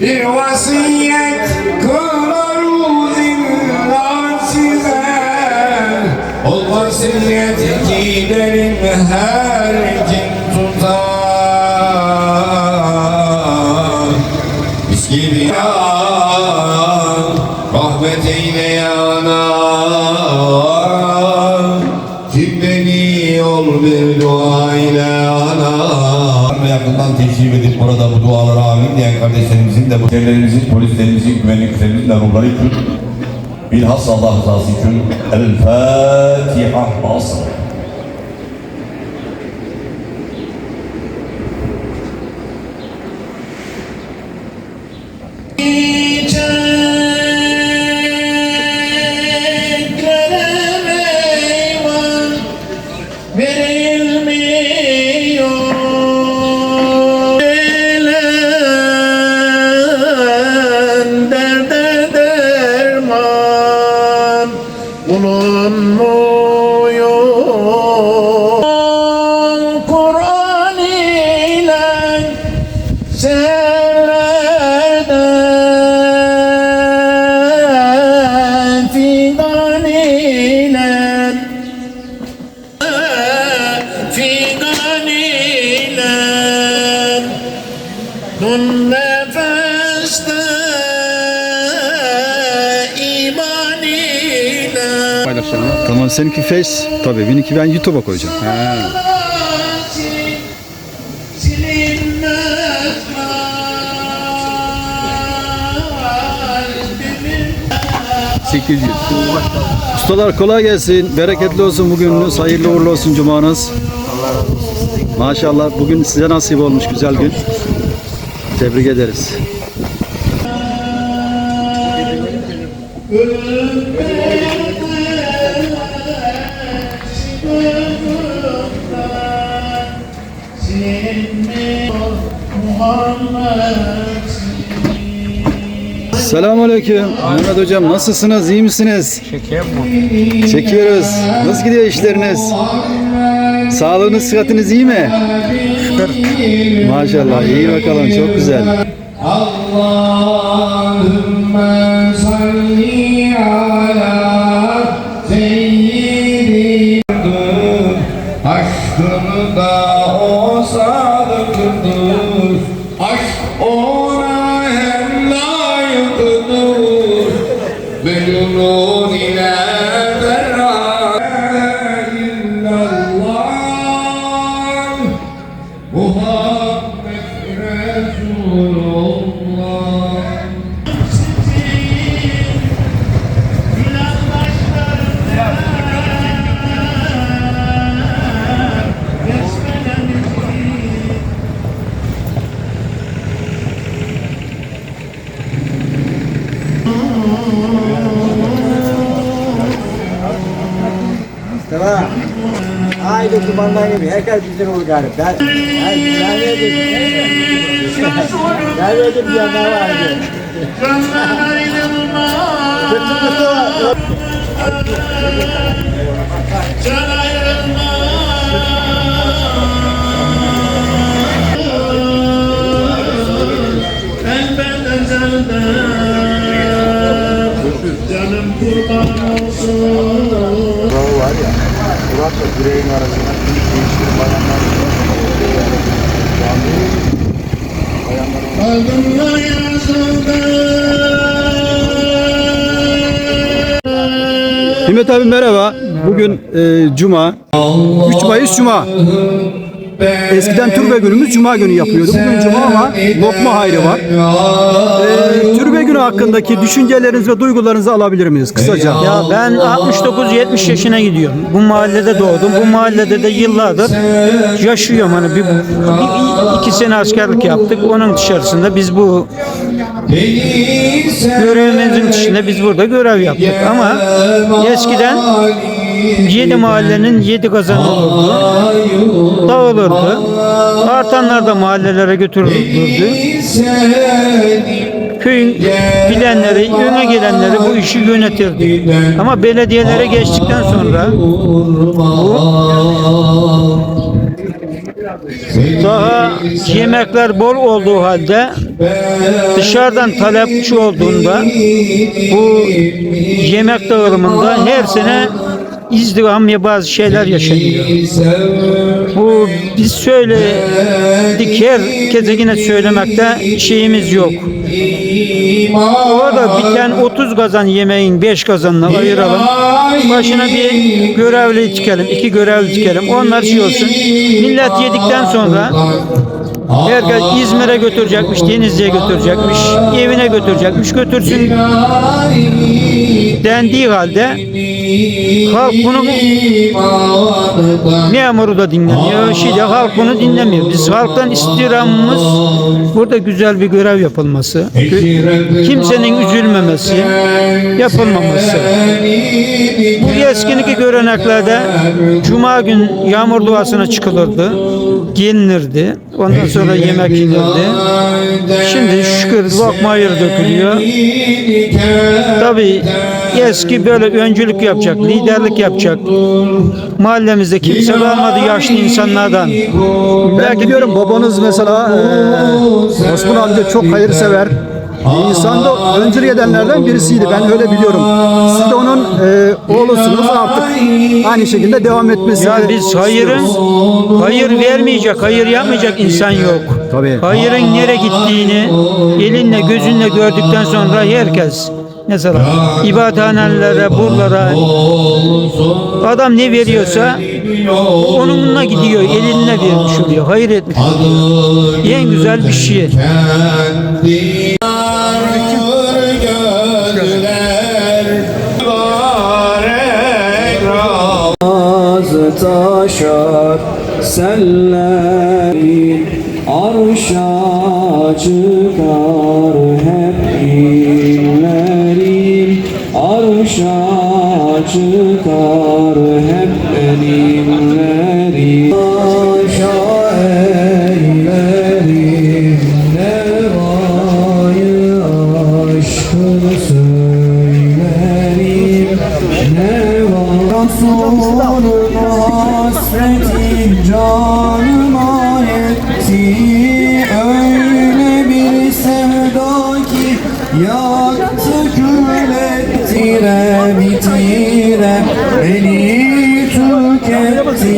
Bir vasiyet kılar zindan size. O vasiyeti giderim her kim tutar Mis gibi ya Rahmet eyle yana. Kim beni yol bir dua ana yakından teşrif edip burada bu dualara amin diyen kardeşlerimizin de bu devlerimizin, polislerimizin, güvenliklerimizin de ruhları için bilhassa Allah rızası için El Fatiha basın. on ile Tamam seninki Face. Tabii benimki ben YouTube'a koyacağım. 800. Ustalar kolay gelsin. Bereketli olsun bugününüz. Hayırlı uğurlu olsun cumanız. Maşallah bugün size nasip olmuş güzel gün. Tebrik ederiz. Selamünaleyküm. Mehmet hocam nasılsınız? İyi misiniz? Çekiyor mu? Çekiyoruz. Nasıl gidiyor işleriniz? Sağlığınız, sıhhatiniz iyi mi? Maşallah iyi bakalım çok güzel. Allahümme salli ala seyyidi Aşkını da o sadıktır Tamam. Aynı kumandan gibi. Herkes bizim olur galiba. Ben, ben, ben verdim. ben verdim bir yana ayrılmaz Kırtımızda var. Can ayrılmaz Canım kurban olsun var. Murat'la Güney'in arasında büyük değiştir bayanlar. Adımla yazıldı Himmet abi merhaba. Bugün e, Cuma. 3 Mayıs Cuma. Eskiden türbe günümüz Cuma günü yapıyordu. Bugün Cuma ama lokma hayrı var. E, türbe günü hakkındaki düşüncelerinizi ve duygularınızı alabilir miyiz kısaca? Ya ben 69-70 yaşına gidiyorum. Bu mahallede doğdum. Bu mahallede de yıllardır yaşıyorum. Hani bir, bir- iki sene askerlik yaptık. Onun dışarısında biz bu görevimizin dışında biz burada görev yaptık. Ama eskiden yedi mahallenin yedi kazanı olurdu. Dağılırdı. Artanlar da mahallelere götürülürdü. Köyün bilenleri, öne gelenleri bu işi yönetirdi. Ama belediyelere geçtikten sonra bu Daha yemekler bol olduğu halde dışarıdan talepçi olduğunda bu yemek dağılımında her sene izdivam ya bazı şeyler yaşanıyor. Bu biz söyledik herkese yine söylemekte şeyimiz yok. Orada biten 30 kazan yemeğin 5 kazanına ayıralım. Başına bir görevli dikelim, iki görevli dikelim. Onlar şey olsun. Millet yedikten sonra herkes İzmir'e götürecekmiş, Denizli'ye götürecekmiş, evine götürecekmiş, götürsün dendiği halde halk bunu memuru da dinlemiyor, de halk bunu dinlemiyor. Biz halktan istirhamımız burada güzel bir görev yapılması, kimsenin üzülmemesi, yapılmaması. Bu eskininki göreneklerde Cuma gün yağmur duasına çıkılırdı, gelinirdi. Ondan sonra yemek yenirdi. Şimdi şükür lokma hayır dökülüyor. Tabii eski böyle öncülük yapacak, liderlik yapacak. Mahallemizde kimse kalmadı yaşlı insanlardan. Ben biliyorum babanız mesela e, Osman amca çok hayırsever. Bir insanda öncülük edenlerden birisiydi. Ben öyle biliyorum. Siz de onun e, oğlusunuz artık aynı şekilde devam etmesini Ya biz hayırın hayır vermeyecek, hayır yapmayacak insan yok. Tabii. Hayırın nereye gittiğini elinle gözünle gördükten sonra herkes mesela ibadethanelere, buralara adam ne veriyorsa onunla gidiyor, eline vermiş oluyor, hayır etmiş oluyor. En güzel bir şey. Sellerin Arşa çıkar hep inlerin Arşa çıkar hep benimlerin Arşa eylerim sevda ki yaktı kül ettire bitire Beni tüketti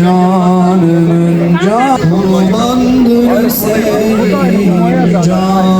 canımın can Kurbandır senin canımın